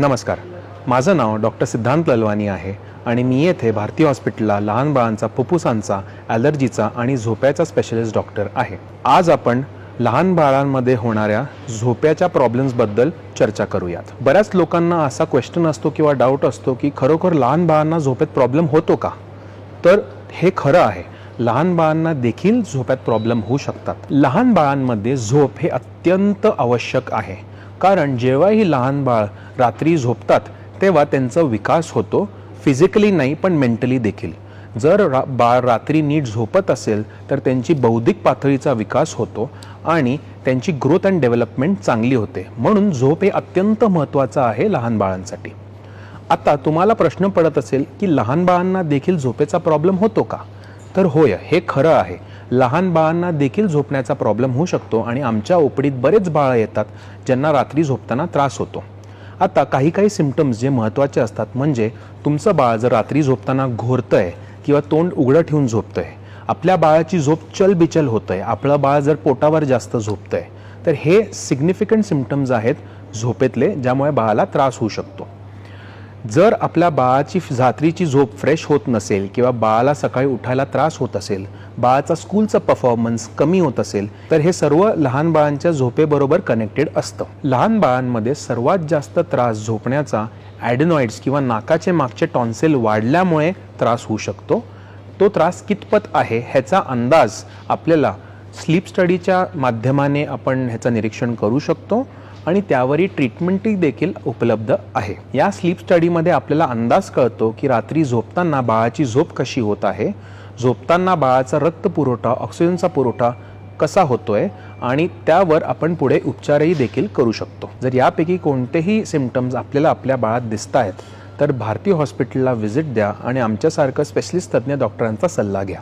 नमस्कार. माझं नाव डॉक्टर सिद्धांत ललवानी आहे आणि मी येथे भारतीय हॉस्पिटलला लहान बाळांचा फुफ्फुसांचा ॲलर्जीचा आणि झोप्याचा स्पेशलिस्ट डॉक्टर आहे. आज आपण लहान बाळांमध्ये होणाऱ्या झोप्याच्या प्रॉब्लेम्सबद्दल चर्चा करूयात. बऱ्याच लोकांना असा क्वेश्चन असतो किंवा डाऊट असतो की खरोखर लहान बाळांना झोपेत प्रॉब्लेम होतो का? तर हे खरं आहे. लहान बाळांना देखील झोप्यात प्रॉब्लेम होऊ शकतात. लहान बाळांमध्ये झोप हे अत्यंत आवश्यक आहे. कारण जेव्हाही लहान बाळ रात्री झोपतात तेव्हा त्यांचा विकास होतो फिजिकली नाही पण मेंटली देखील. जर रा बाळ रात्री नीट झोपत असेल तर त्यांची बौद्धिक पातळीचा विकास होतो आणि त्यांची ग्रोथ अँड डेव्हलपमेंट चांगली होते. म्हणून झोप हे अत्यंत महत्त्वाचं आहे लहान बाळांसाठी. आता तुम्हाला प्रश्न पडत असेल की लहान बाळांना देखील झोपेचा प्रॉब्लेम होतो का? तर होय हे खरं आहे. लहान बाळांना देखील झोपण्याचा प्रॉब्लेम होऊ शकतो आणि आमच्या ओपडीत बरेच बाळं येतात ज्यांना रात्री झोपताना त्रास होतो. आता काही काही सिमटम्स जे महत्त्वाचे असतात म्हणजे तुमचं बाळ जर रात्री झोपताना घोरतंय किंवा तोंड उघडं ठेवून झोपतंय आपल्या बाळाची झोप चलबिचल होतंय आपलं बाळ जर पोटावर जास्त झोपतंय तर हे सिग्निफिकंट सिमटम्स आहेत झोपेतले ज्यामुळे बाळाला त्रास होऊ शकतो. जर आपल्या बाळाची रात्रीची झोप फ्रेश होत नसेल किंवा बाळाला सकाळी उठायला त्रास होत असेल बाळाचा स्कूलचा परफॉर्मन्स कमी होत असेल तर हे सर्व लहान बाळांच्या झोपेबरोबर कनेक्टेड असतं. लहान बाळांमध्ये सर्वात जास्त त्रास झोपण्याचा ॲडेनॉइड्स किंवा नाकाचे मागचे टॉन्सेल वाढल्यामुळे त्रास होऊ शकतो. तो त्रास कितपत आहे ह्याचा अंदाज आपल्याला स्लीप स्टडीच्या माध्यमाने आपण ह्याचं निरीक्षण करू शकतो. आणि त्यावरही ट्रीटमेंटही देखील उपलब्ध आहे. या स्लीप स्टडीमध्ये आपल्याला अंदाज कळतो की रात्री झोपताना बाळाची झोप कशी होत आहे झोपताना बाळाचा रक्त पुरवठा ऑक्सिजनचा पुरवठा कसा होतोय आणि त्यावर आपण पुढे उपचारही देखील करू शकतो. जर यापैकी कोणतेही सिमटम्स आपल्याला आपल्या बाळात दिसत आहेत तर भारतीय हॉस्पिटलला व्हिजिट द्या आणि आमच्यासारखं स्पेशलिस्ट तज्ज्ञ डॉक्टरांचा सल्ला घ्या.